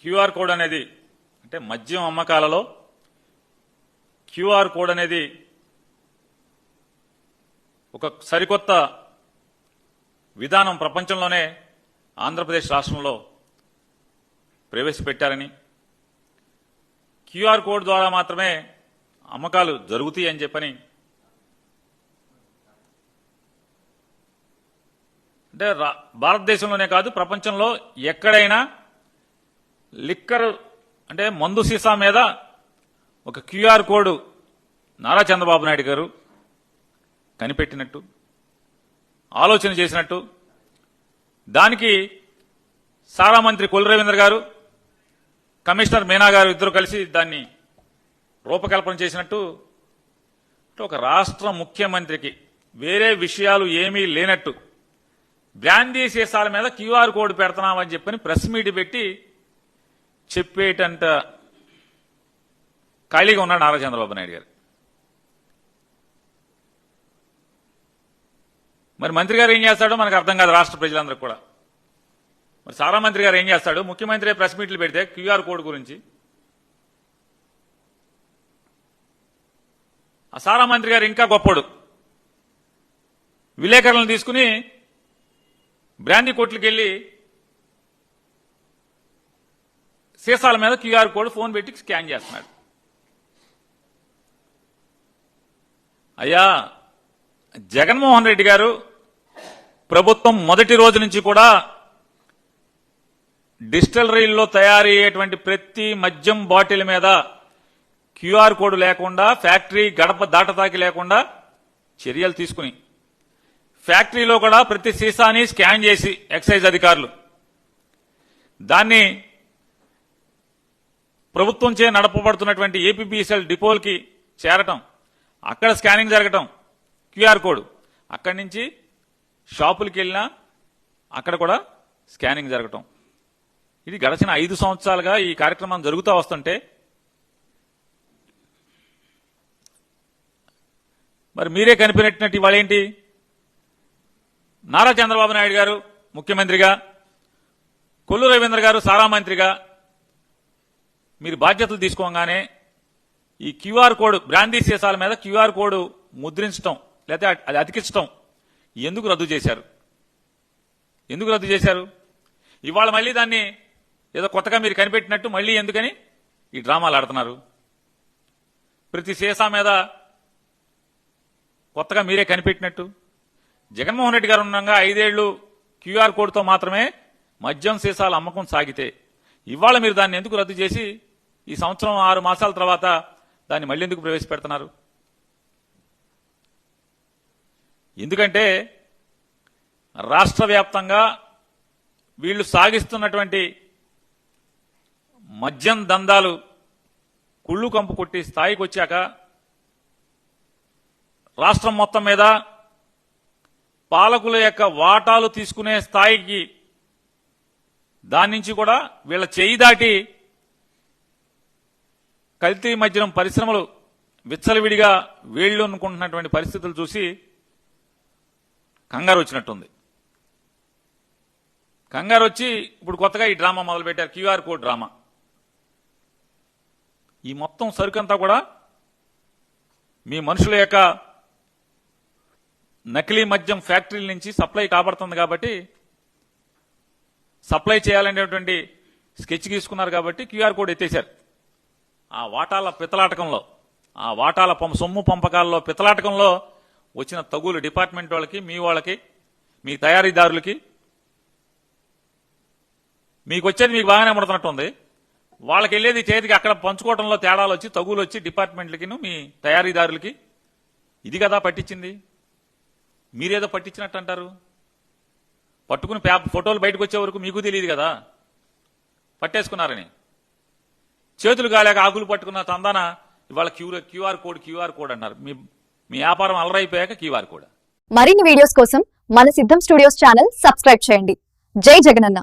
QR code అనేది అంటే మద్యం అమ్మకాలలో క్యూఆర్ కోడ్ అనేది ఒక సరికొత్త విధానం ప్రపంచంలోనే ఆంధ్రప్రదేశ్ రాష్ట్రంలో ప్రవేశపెట్టారని. క్యూఆర్ కోడ్ ద్వారా మాత్రమే అమ్మకాలు జరుగుతాయి అని చెప్పని. అంటే రా- భారతదేశంలోనే కాదు ప్రపంచంలో ఎక్కడైనా లిక్కర్ అంటే మందు సీసా మీద ఒక క్యూఆర్ కోడ్ నారా చంద్రబాబు నాయుడు గారు కనిపెట్టినట్టు ఆలోచన చేసినట్టు. దానికి సారా మంత్రి కొల్లు రవీంద్ర గారు కమిషనర్ మీనా గారు ఇద్దరు కలిసి దాన్ని రూపకల్పన చేసినట్టు. ఒక రాష్ట్ర ముఖ్యమంత్రికి వేరే విషయాలు ఏమీ లేనట్టు. బ్రాందీ సీసాల మీద క్యూఆర్ కోడ్ పెడుతున్నామని చెప్పని ప్రెస్ మీట్ పెట్టి చెప్పేటంత ఖాళీగా ఉన్నాడు నారా చంద్రబాబు నాయుడు గారు. మరి మంత్రి గారు ఏం చేస్తాడో మనకు అర్థం కాదు రాష్ట్ర ప్రజలందరూ కూడా. మరి సారా మంత్రి గారు ఏం చేస్తాడు? ముఖ్యమంత్రి ప్రెస్ మీట్లు పెడితే క్యూఆర్ కోడ్ గురించి. ఆ సారా మంత్రి గారు ఇంకా గొప్పడు. విలేకరులను తీసుకుని బ్రాందీ కోట్లకి వెళ్ళి సీసాల మీద క్యూఆర్ కోడ్ ఫోన్ పెట్టి స్కాన్ చేస్తున్నాడు. అయ్యా జగన్మోహన్ రెడ్డి గారు ప్రభుత్వం మొదటి రోజు నుంచి కూడా డిస్టిలరీల్లో తయారయ్యేటువంటి ప్రతి మద్యం బాటిల్ మీద క్యూఆర్ కోడ్ లేకుండా ఫ్యాక్టరీ గడప దాటతాకి లేకుండా చర్యలు తీసుకుని ఫ్యాక్టరీలో కూడా ప్రతి సీసాని స్కాన్ చేసి ఎక్సైజ్ అధికారులు. దాన్ని ప్రభుత్వంచే నడపబడుతున్నటువంటి ఏపీబీఎస్ఎల్ డిపోల్కి చేరటం అక్కడ స్కానింగ్ జరగటం క్యూఆర్ కోడ్. అక్కడి నుంచి షాపులకి వెళ్ళినా అక్కడ కూడా స్కానింగ్ జరగటం. ఇది గడిచిన ఐదు సంవత్సరాలుగా ఈ కార్యక్రమం జరుగుతూ వస్తుంటే మరి మీరే కనిపెట్టినట్టు ఇవాళ ఏంటి? నారా చంద్రబాబు నాయుడు గారు ముఖ్యమంత్రిగా కొల్లు రవీంద్ర గారు సారా మంత్రిగా మీరు బాధ్యతలు తీసుకోగానే ఈ క్యూఆర్ కోడ్ బ్రాందీ సీసాల మీద క్యూఆర్ కోడ్ ముద్రించడం లేకపోతే అది అతికించడం ఎందుకు రద్దు చేశారు? ఎందుకు రద్దు చేశారు? ఇవాళ మళ్ళీ దాన్ని ఏదో కొత్తగా మీరు కనిపెట్టినట్టు మళ్ళీ ఎందుకని ఈ డ్రామాలు ఆడుతున్నారు? ప్రతి సీసా మీద కొత్తగా మీరే కనిపెట్టినట్టు? జగన్మోహన్ రెడ్డి గారు ఉండగా ఐదేళ్ళు క్యూఆర్ కోడ్తో మాత్రమే మద్యం సీసాల అమ్మకం సాగితే ఇవాళ మీరు దాన్ని ఎందుకు రద్దు చేసి ఈ సంవత్సరం ఆరు మాసాల తర్వాత దాన్ని మళ్ళీ ఎందుకు ప్రవేశపెడుతున్నారు? ఎందుకంటే రాష్ట్ర వ్యాప్తంగా వీళ్ళు సాగిస్తున్నటువంటి మద్యం దందాలు కుళ్ళు కంపు కొట్టి స్థాయికి వచ్చాక రాష్ట్రం మొత్తం మీద పాలకుల యొక్క వాటాలు తీసుకునే స్థాయికి దాని నుంచి కూడా వీళ్ళ చేయి దాటి కల్తీ మద్యం పరిశ్రమలు విచ్చలవిడిగా వేళ్ళు అనుకుంటున్నటువంటి పరిస్థితులు చూసి కంగారు వచ్చినట్టుంది కంగారు వచ్చి ఇప్పుడు కొత్తగా ఈ డ్రామా మొదలుపెట్టారు. QR code drama. ఈ మొత్తం సరుకంతా కూడా మీ మనుషుల యొక్క నకిలీ మద్యం ఫ్యాక్టరీల నుంచి సప్లై కాబడుతుంది కాబట్టి సప్లై చేయాలనేటువంటి స్కెచ్ గీసుకున్నారు కాబట్టి క్యూఆర్ కోడ్ ఎత్తేశారు. ఆ వాటాల పితలాటకంలో ఆ వాటాల సొమ్ము పంపకాల్లో పితలాటకంలో వచ్చిన తగులు డిపార్ట్మెంట్ వాళ్ళకి మీ వాళ్ళకి మీ తయారీదారులకి మీకు వచ్చేది మీకు బాగానే అమ్ముడుతున్నట్టుంది వాళ్ళకి వెళ్ళేది చేతికి అక్కడ పంచుకోవడంలో తేడాలు వచ్చి తగులు వచ్చి డిపార్ట్మెంట్లకి మీ తయారీదారులకి ఇది కదా పట్టించింది. మీరేదో పట్టించినట్టు అంటారు పట్టుకుని పేప ఫోటోలు బయటకు వచ్చే వరకు మీకు తెలియదు కదా. పట్టేసుకున్నారని. చేతులు కాలేక ఆకులు పట్టుకున్న తందన ఇవాళ Q QR code QR code అన్నారు. మీ మీ వ్యాపారం అలరైపోయాక క్యూఆర్ కోడ్. మరిన్ని వీడియోస్ కోసం మన సిద్ధం స్టూడియోస్ ఛానల్ సబ్స్క్రైబ్ చేయండి. జై జగనన్న.